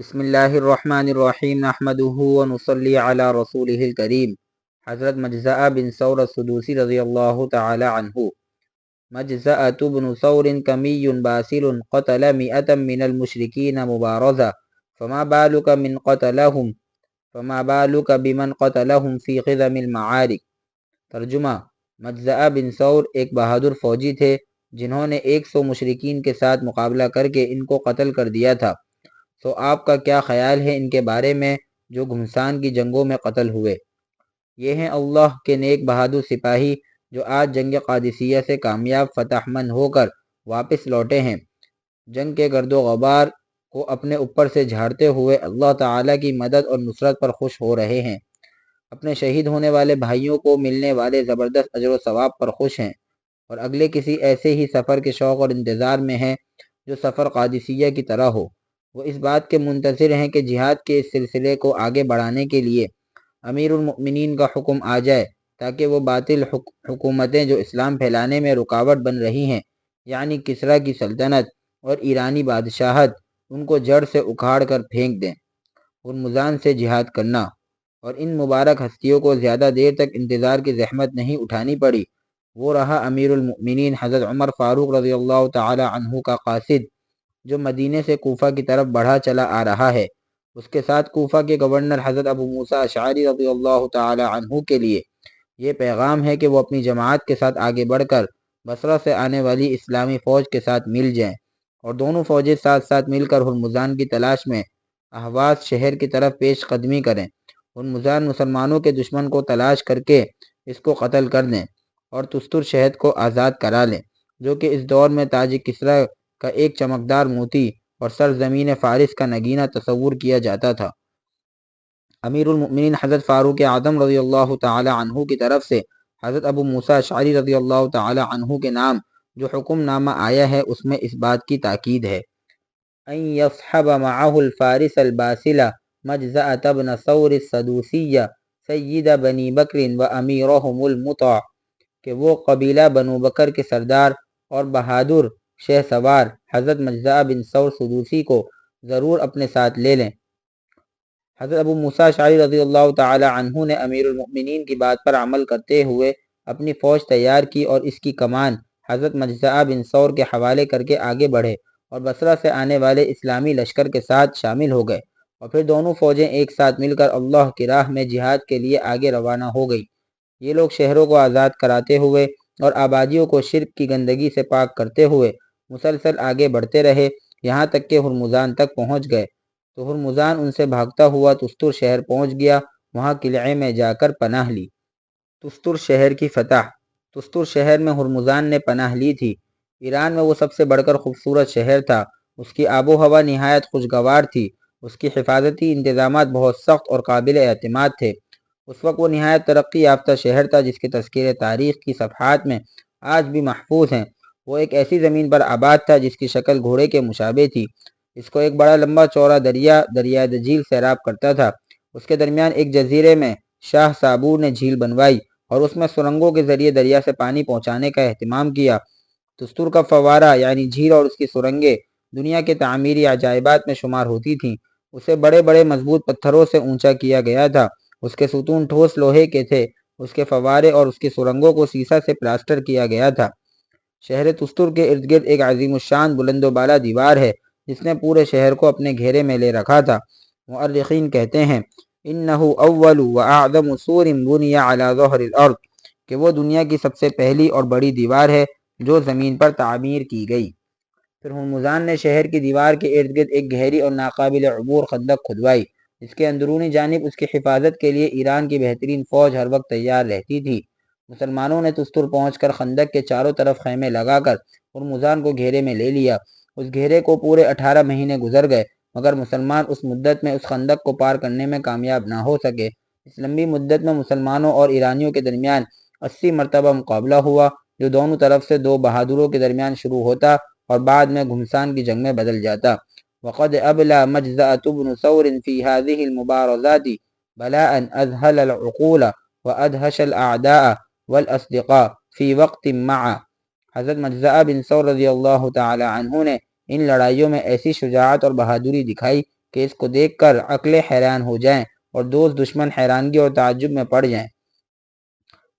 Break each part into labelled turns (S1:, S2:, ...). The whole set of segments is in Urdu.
S1: بسم اللہ الرحمن الرحیم نحمده ونصلی علی رسوله الکریم. حضرت مجزع بن ثور السدوسی رضی اللہ تعالی عنہ. مجزعت بن ثور کمی باسل قتل مئتا من المشرکین مبارزا فما بالک من قتلهم فما بالک بمن قتلهم فی خضم المعارک. ترجمہ مجزع بن ثور ایک بہادر فوجی تھے جنہوں نے ایک سو مشرکین کے ساتھ مقابلہ کر کے ان کو قتل کر دیا تھا۔ تو آپ کا کیا خیال ہے ان کے بارے میں جو گھمسان کی جنگوں میں قتل ہوئے؟ یہ ہیں اللہ کے نیک بہادر سپاہی جو آج جنگ قادسیہ سے کامیاب فتح مند ہو کر واپس لوٹے ہیں۔ جنگ کے گرد و غبار کو اپنے اوپر سے جھاڑتے ہوئے اللہ تعالیٰ کی مدد اور نصرت پر خوش ہو رہے ہیں۔ اپنے شہید ہونے والے بھائیوں کو ملنے والے زبردست اجر و ثواب پر خوش ہیں۔ اور اگلے کسی ایسے ہی سفر کے شوق اور انتظار میں ہیں جو سفر قادسیہ کی طرح ہو۔ وہ اس بات کے منتظر ہیں کہ جہاد کے اس سلسلے کو آگے بڑھانے کے لیے امیر المؤمنین کا حکم آ جائے تاکہ وہ باطل حکومتیں جو اسلام پھیلانے میں رکاوٹ بن رہی ہیں یعنی کسرا کی سلطنت اور ایرانی بادشاہت، ان کو جڑ سے اکھاڑ کر پھینک دیں۔ اور سے جہاد کرنا۔ اور ان مبارک ہستیوں کو زیادہ دیر تک انتظار کی زحمت نہیں اٹھانی پڑی۔ وہ رہا امیر المؤمنین حضرت عمر فاروق رضی اللہ تعالی عنہ کا قاصد۔ جو مدینے سے کوفہ کی طرف بڑھا چلا آ رہا ہے۔ اس کے ساتھ کوفہ کے گورنر حضرت ابو موسیٰ شاعری رضی اللہ تعالی عنہ کے لیے یہ پیغام ہے کہ وہ اپنی جماعت کے ساتھ آگے بڑھ کر بصرہ سے آنے والی اسلامی فوج کے ساتھ مل جائیں اور دونوں فوجیں ساتھ ساتھ مل کر ہرمزان کی تلاش میں احواز شہر کی طرف پیش قدمی کریں۔ ہرمزان مسلمانوں کے دشمن کو تلاش کر کے اس کو قتل کر دیں اور تستر شہد کو آزاد کرا لیں، جو کہ اس دور میں تاج کسرا کا ایک چمکدار موتی اور سرزمین فارس کا نگینہ تصور کیا جاتا تھا۔ امیر المؤمنین حضرت فاروق اعظم رضی اللہ تعالی عنہ کی طرف سے حضرت ابو موسیٰ شعری رضی اللہ تعالی عنہ کے نام جو حکم نامہ آیا ہے، اس میں اس بات کی تاکید ہے۔ ان یصحب معه الفارس الباسلہ مجزعت ابن ثور السدوسیہ سید بنی بکر و امیرهم المطع، کہ وہ قبیلہ بنو بکر کے سردار اور بہادر شہ سوار حضرت مجزع بن ثور سدوسی کو ضرور اپنے ساتھ لے لیں۔ حضرت ابو موسیٰ شاعری رضی اللہ تعالی عنہ نے امیر المؤمنین کی بات پر عمل کرتے ہوئے اپنی فوج تیار کی اور اس کی کمان حضرت مجزع بن ثور کے حوالے کر کے آگے بڑھے اور بصرہ سے آنے والے اسلامی لشکر کے ساتھ شامل ہو گئے اور پھر دونوں فوجیں ایک ساتھ مل کر اللہ کی راہ میں جہاد کے لیے آگے روانہ ہو گئی یہ لوگ شہروں کو آزاد کراتے ہوئے اور آبادیوں کو شرک کی گندگی سے پاک کرتے ہوئے مسلسل آگے بڑھتے رہے، یہاں تک کہ ہرمزان تک پہنچ گئے۔ تو ہرمزان ان سے بھاگتا ہوا تستر شہر پہنچ گیا، وہاں قلعے میں جا کر پناہ لی۔ تستر شہر کی فتح۔ تستر شہر میں ہرمزان نے پناہ لی تھی۔ ایران میں وہ سب سے بڑھ کر خوبصورت شہر تھا۔ اس کی آب و ہوا نہایت خوشگوار تھی۔ اس کی حفاظتی انتظامات بہت سخت اور قابل اعتماد تھے۔ اس وقت وہ نہایت ترقی یافتہ شہر تھا، جس کے تذکیر تاریخ کی صفحات میں آج بھی محفوظ ہیں۔ وہ ایک ایسی زمین پر آباد تھا جس کی شکل گھوڑے کے مشابہ تھی۔ اس کو ایک بڑا لمبا چوڑا دریا، دریائے جھیل سیراب کرتا تھا۔ اس کے درمیان ایک جزیرے میں شاہ صابور نے جھیل بنوائی اور اس میں سرنگوں کے ذریعے دریا سے پانی پہنچانے کا اہتمام کیا۔ دستور کا فوارہ یعنی جھیل اور اس کی سرنگیں دنیا کے تعمیری عجائبات میں شمار ہوتی تھیں۔ اسے بڑے بڑے مضبوط پتھروں سے اونچا کیا گیا تھا۔ اس کے ستون ٹھوس لوہے کے تھے۔ اس کے فوارے اور اس کی سرنگوں کو سیسا سے پلاسٹر کیا گیا تھا۔ شہر تستر کے ارد گرد ایک عظیم الشان بلند و بالا دیوار ہے، جس نے پورے شہر کو اپنے گھیرے میں لے رکھا تھا۔ مؤرخین کہتے ہیں، انہو اول و اعظم سور بنی علی ظہر الارض، کہ وہ دنیا کی سب سے پہلی اور بڑی دیوار ہے جو زمین پر تعمیر کی گئی۔ پھر ہرمزان نے شہر کی دیوار کے ارد گرد ایک گہری اور ناقابل عبور خندق کھدوائی اس کے اندرونی جانب اس کی حفاظت کے لیے ایران کی بہترین فوج ہر وقت تیار رہتی تھی۔ مسلمانوں نے تستر پہنچ کر خندق کے چاروں طرف خیمے لگا کر ہرمزان کو گھیرے میں لے لیا۔ اس گھیرے کو پورے اٹھارہ مہینے گزر گئے، مگر مسلمان اس مدت میں اس خندق کو پار کرنے میں کامیاب نہ ہو سکے۔ اس لمبی مدت میں مسلمانوں اور ایرانیوں کے درمیان اسی مرتبہ مقابلہ ہوا، جو دونوں طرف سے دو بہادروں کے درمیان شروع ہوتا اور بعد میں گھمسان کی جنگ میں بدل جاتا۔ وقد ابلا مجزعت بن ثور في هذه المبارزات بلاء اذهل العقول وادهش الاعداء والاصدقاء في وقت مع. حضرت مجزع بن ثور رضی اللہ تعالی عنہ نے ان لڑائیوں میں ایسی شجاعت اور بہادری دکھائی کہ اس کو دیکھ کر عقلیں حیران ہو جائیں اور دوست دشمن حیرانگی اور تعجب میں پڑ جائیں۔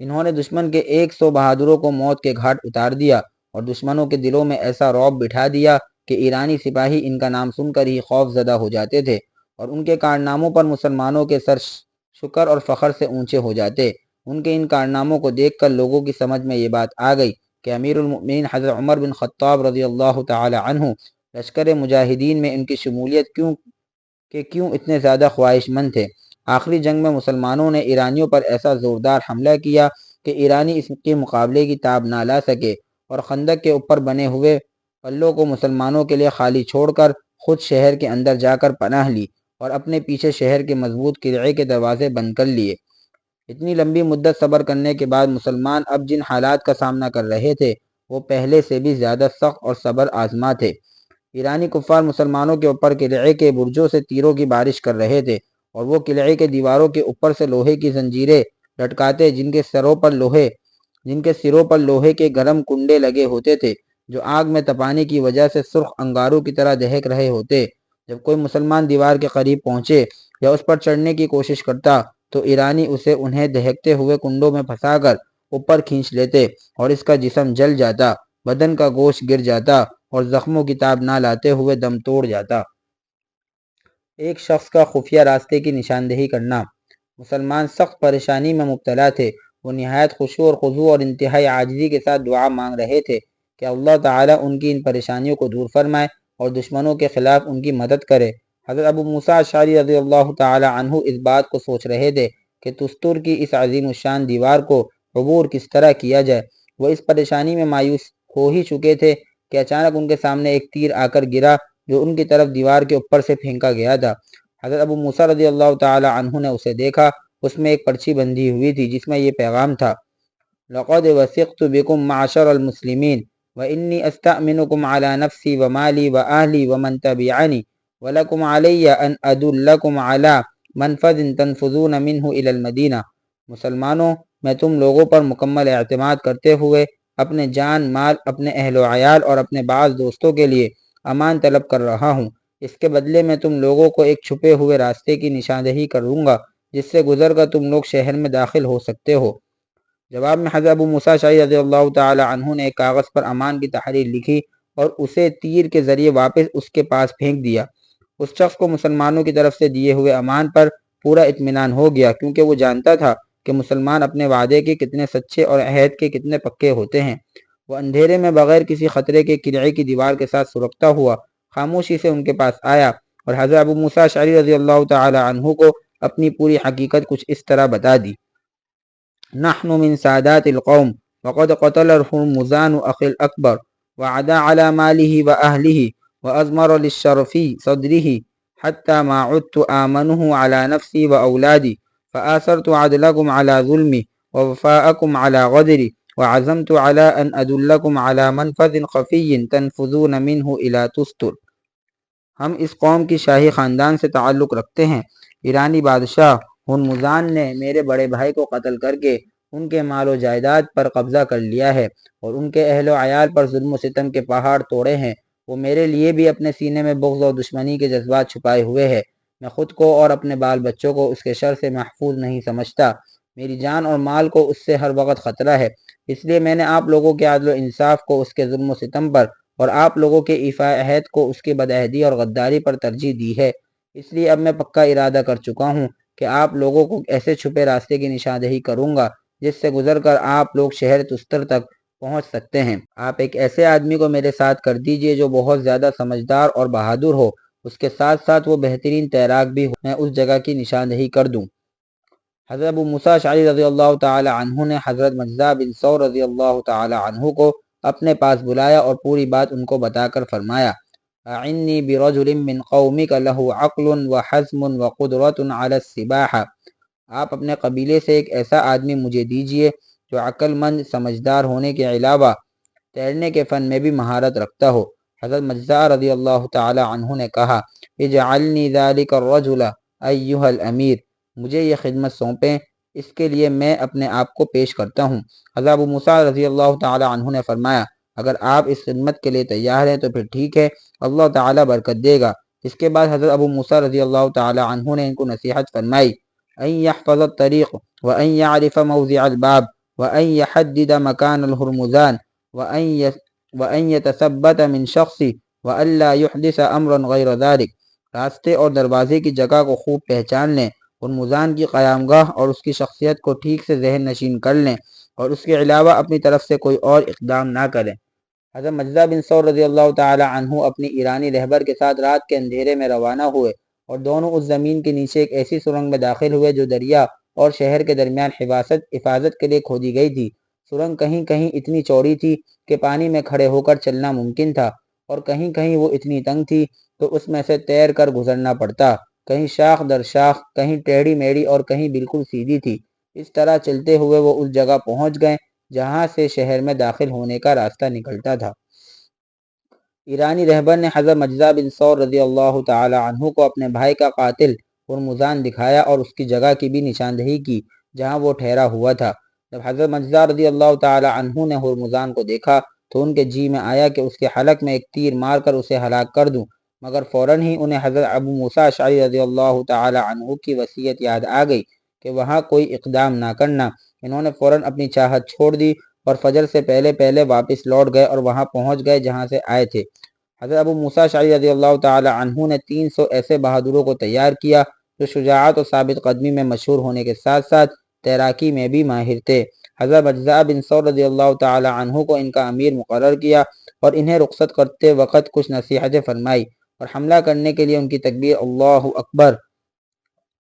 S1: انہوں نے دشمن کے ایک سو بہادروں کو موت کے گھاٹ اتار دیا اور دشمنوں کے دلوں میں ایسا روب بٹھا دیا کہ ایرانی سپاہی ان کا نام سن کر ہی خوف زدہ ہو جاتے تھے اور ان کے کارناموں پر مسلمانوں کے سر شکر اور فخر سے اونچے ہو جاتے۔ ان کے ان کارناموں کو دیکھ کر لوگوں کی سمجھ میں یہ بات آ گئی کہ امیر المؤمنین حضرت عمر بن خطاب رضی اللہ تعالی عنہ لشکر مجاہدین میں ان کی شمولیت کیوں کہ کیوں اتنے زیادہ خواہش مند تھے۔ آخری جنگ میں مسلمانوں نے ایرانیوں پر ایسا زوردار حملہ کیا کہ ایرانی اس کے مقابلے کی تاب نہ لا سکے اور خندق کے اوپر بنے ہوئے پلوں کو مسلمانوں کے لیے خالی چھوڑ کر خود شہر کے اندر جا کر پناہ لی اور اپنے پیچھے شہر کے مضبوط قلعے کے دروازے بند کر لیے۔ اتنی لمبی مدت صبر کرنے کے بعد مسلمان اب جن حالات کا سامنا کر رہے تھے، وہ پہلے سے بھی زیادہ سخت اور صبر آزما تھے۔ ایرانی کفار مسلمانوں کے اوپر قلعے کے برجوں سے تیروں کی بارش کر رہے تھے اور وہ قلعے کے دیواروں کے اوپر سے لوہے کی زنجیریں لٹکاتے جن کے سروں پر لوہے، جن کے سروں پر لوہے کے گرم کنڈے لگے ہوتے تھے، جو آگ میں تپانے کی وجہ سے سرخ انگاروں کی طرح دہک رہے ہوتے۔ جب کوئی مسلمان دیوار کے قریب پہنچے یا اس پر چڑھنے کی کوشش کرتا تو ایرانی اسے انہیں دہکتے ہوئے کنڈوں میں پھنسا کر اوپر کھینچ لیتے اور اس کا جسم جل جاتا، بدن کا گوشت گر جاتا اور زخموں کی تاب نہ لاتے ہوئے دم توڑ جاتا۔ ایک شخص کا خفیہ راستے کی نشاندہی کرنا۔ مسلمان سخت پریشانی میں مبتلا تھے۔ وہ نہایت خوشو اور خضو اور انتہائی عاجزی کے ساتھ دعا مانگ رہے تھے کہ اللہ تعالیٰ ان کی ان پریشانیوں کو دور فرمائے اور دشمنوں کے خلاف ان کی مدد کرے۔ حضرت ابو موسیٰ شاری رضی اللہ تعالی عنہ اس بات کو سوچ رہے تھے کہ تستر کی اس عظیم الشان دیوار کو عبور کس طرح کیا جائے۔ وہ اس پریشانی میں مایوس ہو ہی چکے تھے کہ اچانک ان کے سامنے ایک تیر آ کر گرا جو ان کی طرف دیوار کے اوپر سے پھینکا گیا تھا۔ حضرت ابو موسیٰ رضی اللہ تعالی عنہ نے اسے دیکھا، اس میں ایک پرچی بندھی ہوئی تھی جس میں یہ پیغام تھا۔ لقد وثقت بكم معشر المسلمین وإني أستأمنكم على نفسي ومالي وأهلي ومن تبعني ولكم علي أن أدلكم على منفذ تنفذون منه إلى المدينة مسلمانوں، میں تم لوگوں پر مکمل اعتماد کرتے ہوئے اپنے جان، مال، اپنے اہل و عیال اور اپنے بعض دوستوں کے لیے امان طلب کر رہا ہوں۔ اس کے بدلے میں تم لوگوں کو ایک چھپے ہوئے راستے کی نشاندہی کروں گا، جس سے گزر کر تم لوگ شہر میں داخل ہو سکتے ہو۔ جواب میں حضرت ابو موسیٰ شاہی رضی اللہ تعالی عنہ نے ایک کاغذ پر امان کی تحریر لکھی اور اسے تیر کے ذریعے واپس اس کے پاس پھینک دیا۔ اس شخص کو مسلمانوں کی طرف سے دیے ہوئے امان پر پورا اطمینان ہو گیا کیونکہ وہ جانتا تھا کہ مسلمان اپنے وعدے کے کتنے سچے اور عہد کے کتنے پکے ہوتے ہیں۔ وہ اندھیرے میں بغیر کسی خطرے کے قلعے کی دیوار کے ساتھ سرکتا ہوا خاموشی سے ان کے پاس آیا اور حضرت ابو موسیٰ شعری رضی اللہ تعالی عنہ کو اپنی پوری حقیقت کچھ اس طرح بتا دی۔ نحن من سادات القوم، وقد قتل مزان أخي الأكبر، وعدا على ماله وأهله وأزمر للشرفي صدره حتى ما عدت آمنه على نفسي وأولادي فآثرت عدلكم على ظلمي ووفاءكم على غدري وعزمت على أن أدلكم على منفذ خفي تنفذون منه إلى تستر ہم اس قوم کی شاہی خاندان سے تعلق رکھتے ہیں۔ ایرانی بادشاہ ہنمزان نے میرے بڑے بھائی کو قتل کر کے ان کے مال و جائیداد پر قبضہ کر لیا ہے اور ان کے اہل و عیال پر ظلم و ستم کے پہاڑ توڑے ہیں۔ وہ میرے لیے بھی اپنے سینے میں بغض و دشمنی کے جذبات چھپائے ہوئے ہیں میں خود کو اور اپنے بال بچوں کو اس کے شر سے محفوظ نہیں سمجھتا۔ میری جان اور مال کو اس سے ہر وقت خطرہ ہے۔ اس لیے میں نے آپ لوگوں کے عادل و انصاف کو اس کے ظلم و ستم پر اور آپ لوگوں کے ایفا عہد کو اس کی بدعہدی اور غداری پر ترجیح دی ہے۔ اس لیے اب میں پکا ارادہ کر چکا ہوں کہ آپ لوگوں کو ایسے چھپے راستے کی نشاندہی کروں گا جس سے گزر کر آپ لوگ شہر تستر تک پہنچ سکتے ہیں۔ آپ ایک ایسے آدمی کو میرے ساتھ کر دیجیے جو بہت زیادہ سمجھدار اور بہادر ہو۔ اس کے ساتھ ساتھ وہ بہترین تیراک بھی ہو۔ میں اس جگہ کی نشاندہی کر دوں۔ حضرت ابو موسیٰ شعری رضی اللہ تعالی عنہ نے حضرت مجزہ بن سور رضی اللہ تعالی عنہ کو اپنے پاس بلایا اور پوری بات ان کو بتا کر فرمایا، اعنی برجل من قومک له عقل وحزم وقدرت على السباحة آپ اپنے قبیلے سے ایک ایسا آدمی مجھے دیجیے جو عقل مند سمجھدار ہونے کے علاوہ تیرنے کے فن میں بھی مہارت رکھتا ہو۔ حضرت مجزہ رضی اللہ تعالی عنہ نے کہا، اجعلنی ذالک الرجل ایوہ الامیر۔ مجھے یہ خدمت سونپیں، اس کے لیے میں اپنے آپ کو پیش کرتا ہوں۔ حضرت ابو موسیٰ رضی اللہ تعالی عنہ نے فرمایا، اگر آپ اس خدمت کے لیے تیار ہیں تو پھر ٹھیک ہے، اللہ تعالی برکت دے گا۔ اس کے بعد حضرت ابو موسیٰ رضی اللہ تعالی عنہ نے ان کو نصیحت فرمائی، ان يحفظ الطريق وان يعرف موضع الباب۔ وان يحدد مكان الهرمزان وان وان يتثبت من شخص وان يحدث امرا غير ذلك۔ راستے اور دروازے کی جگہ کو خوب پہچان لیں ہرمزان کی قیام گاہ اور اس کی شخصیت کو ٹھیک سے ذہن نشین کر لیں اور اس کے علاوہ اپنی طرف سے کوئی اور اقدام نہ کریں۔ حضرت مجزہ بن سور رضی اللہ تعالی عنہ اپنی ایرانی رہبر کے ساتھ رات کے اندھیرے میں روانہ ہوئے اور دونوں اس زمین کے نیچے ایک ایسی سرنگ میں داخل ہوئے جو دریا اور شہر کے درمیان حفاظت حفاظت کے لیے کھودی گئی تھی۔ سرنگ کہیں کہیں اتنی چوڑی تھی کہ پانی میں کھڑے ہو کر چلنا ممکن تھا، اور کہیں کہیں وہ اتنی تنگ تھی تو اس میں سے تیر کر گزرنا پڑتا۔ کہیں شاخ در شاخ، کہیں ٹیڑھی میڑی اور کہیں بالکل سیدھی تھی۔ اس طرح چلتے ہوئے وہ اس جگہ پہنچ گئے جہاں سے شہر میں داخل ہونے کا راستہ نکلتا تھا۔ ایرانی رہبر نے حضرت مجزہ بن سور رضی اللہ تعالی عنہ کو اپنے بھائی کا قاتل ہرمزان دکھایا اور اس کی جگہ کی بھی نشاندہی کی جہاں وہ ٹھہرا ہوا تھا۔ جب حضرت مجزہ رضی اللہ تعالی عنہ نے ہرمزان کو دیکھا تو ان کے جی میں آیا کہ اس کے حلق میں ایک تیر مار کر اسے ہلاک کر دوں، مگر فوراً ہی انہیں حضرت ابو موسیٰ شاعری رضی اللہ تعالی عنہ کی وصیت یاد آ گئی کہ وہاں کوئی اقدام نہ کرنا۔ انہوں نے فوراً اپنی چاہت چھوڑ دی اور فجر سے پہلے پہلے واپس لوٹ گئے اور وہاں پہنچ گئے جہاں سے آئے تھے۔ حضرت ابو موسیٰ شاعری رضی اللہ تعالی عنہ نے تین سو ایسے بہادروں کو تیار کیا جو شجاعت و ثابت قدمی میں مشہور ہونے کے ساتھ ساتھ تیراکی میں بھی ماہر تھے۔ حضرت اجزاء بن سور رضی اللہ تعالی عنہ کو ان کا امیر مقرر کیا اور انہیں رخصت کرتے وقت کچھ نصیحتیں فرمائی اور حملہ کرنے کے لیے ان کی تکبیر اللہ اکبر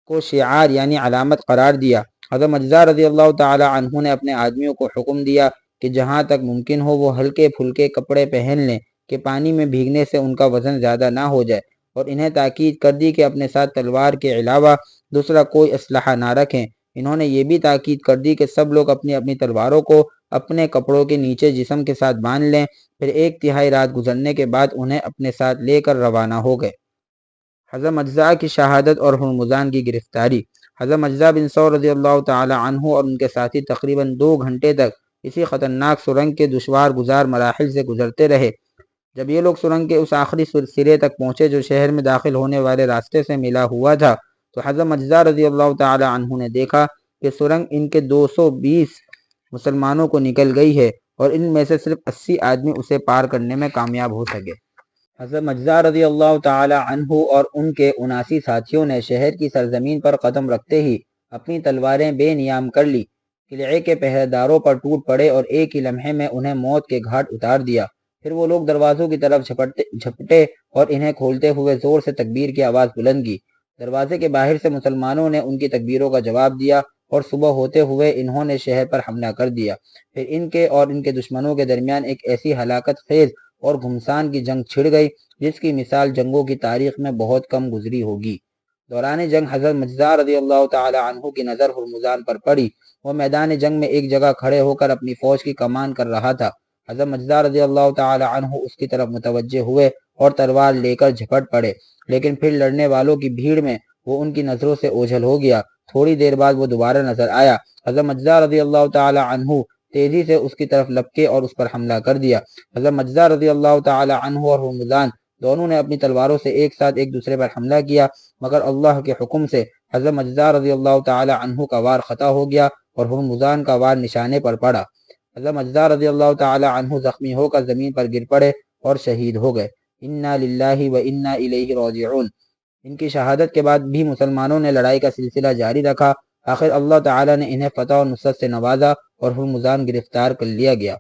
S1: کو شعار یعنی علامت قرار دیا۔ حضرت مجزہ رضی اللہ تعالی عنہ نے اپنے آدمیوں کو حکم دیا کہ جہاں تک ممکن ہو وہ ہلکے پھلکے کپڑے پہن لیں۔ کہ پانی میں بھیگنے سے ان کا وزن زیادہ نہ ہو جائے اور انہیں تاکید کر دی کہ اپنے ساتھ تلوار کے علاوہ دوسرا کوئی اسلحہ نہ رکھیں۔ انہوں نے یہ بھی تاکید کر دی کہ سب لوگ اپنی اپنی تلواروں کو اپنے کپڑوں کے نیچے جسم کے ساتھ باندھ لیں۔ پھر ایک تہائی رات گزرنے کے بعد انہیں اپنے ساتھ لے کر روانہ ہو گئے۔ حضرت مجزہ کی شہادت اور ہرمزان کی گرفتاری۔ حضرت مجزہ بن سور رضی اللہ تعالی عنہ اور ان کے ساتھی تقریباً دو گھنٹے تک اسی خطرناک سرنگ کے دشوار گزار مراحل سے گزرتے رہے۔ جب یہ لوگ سرنگ کے اس آخری سرے تک پہنچے جو شہر میں داخل ہونے والے راستے سے ملا ہوا تھا، تو حضرت مجزہ رضی اللہ تعالی عنہ نے دیکھا کہ سرنگ ان کے دو سو بیس مسلمانوں کو نکل گئی ہے اور ان میں سے صرف اسی آدمی اسے پار کرنے میں کامیاب ہو سکے۔ حضرت مجزہ رضی اللہ تعالی عنہ اور ان کے اناسی ساتھیوں نے شہر کی سرزمین پر قدم رکھتے ہی اپنی تلواریں بے نیام کر لی، قلعے کے پہرے داروں پر ٹوٹ پڑے اور ایک ہی لمحے میں انہیں موت کے گھاٹ اتار دیا۔ پھر وہ لوگ دروازوں کی طرف جھپٹے اور انہیں کھولتے ہوئے زور سے تکبیر کی آواز بلند کی۔ دروازے کے باہر سے مسلمانوں نے ان کی تکبیروں کا جواب دیا اور صبح ہوتے ہوئے انہوں نے شہر پر حملہ کر دیا۔ پھر ان کے اور ان کے دشمنوں کے درمیان ایک ایسی ہلاکت خیز اور گھمسان کی جنگ چھڑ گئی، جس کی مثال جنگوں کی تاریخ میں بہت کم گزری ہوگی۔ دوران جنگ حضرت مجزہ رضی اللہ تعالی عنہ کی نظر ہرمزان پر پڑی۔ وہ میدان جنگ میں ایک جگہ کھڑے ہو کر اپنی فوج کی کمان کر رہا تھا۔ حضرت مجزہ رضی اللہ تعالی عنہ اس کی طرف متوجہ ہوئے اور تلوار لے کر جھپٹ پڑے۔ لیکن پھر لڑنے والوں کی بھیڑ میں وہ ان کی نظروں سے اوجھل ہو گیا۔ تھوڑی دیر بعد وہ دوبارہ نظر آیا۔ حضرت مجزہ رضی اللہ تعالی عنہ تیزی سے اس کی طرف لپکے اور اس پر حملہ کر دیا۔ حضرت مجزہ رضی اللہ تعالی عنہ اور رمضان دونوں نے اپنی تلواروں سے ایک ساتھ ایک دوسرے پر حملہ کیا، مگر اللہ کے حکم سے حضرت مجزہ رضی اللہ تعالی عنہ کا وار خطا ہو گیا اور ہرمزان کا وار نشانے پر پڑا۔ حضرت مجزہ رضی اللہ تعالی عنہ زخمی ہو کر زمین پر گر پڑے اور شہید ہو گئے۔ انا للہ و انا الیہ راجعون۔ ان کی شہادت کے بعد بھی مسلمانوں نے لڑائی کا سلسلہ جاری رکھا۔ آخر اللہ تعالی نے انہیں فتح و نصرت سے نوازا اور ہرمزان گرفتار کر لیا گیا۔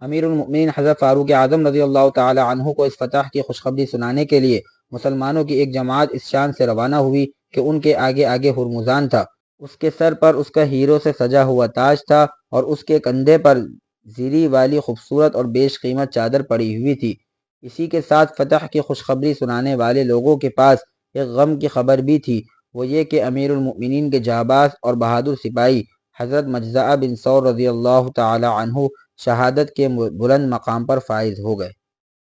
S1: امیر المؤمنین حضرت فاروق اعظم رضی اللہ تعالی عنہ کو اس فتح کی خوشخبری سنانے کے لیے مسلمانوں کی ایک جماعت اس شان سے روانہ ہوئی کہ ان کے آگے آگے ہرمزان تھا۔ اس کے سر پر اس کا ہیرو سے سجا ہوا تاج تھا۔ اور اس کے کندھے پر زیری والی خوبصورت اور بیش قیمت چادر پڑی ہوئی تھی۔ اسی کے ساتھ فتح کی خوشخبری سنانے والے لوگوں کے پاس ایک غم کی خبر بھی تھی۔ وہ یہ کہ امیر المؤمنین کے جہباز اور بہادر سپاہی حضرت مجزہ بن سور رضی اللہ تعالی عنہ شہادت کے بلند مقام پر فائز ہو گئے۔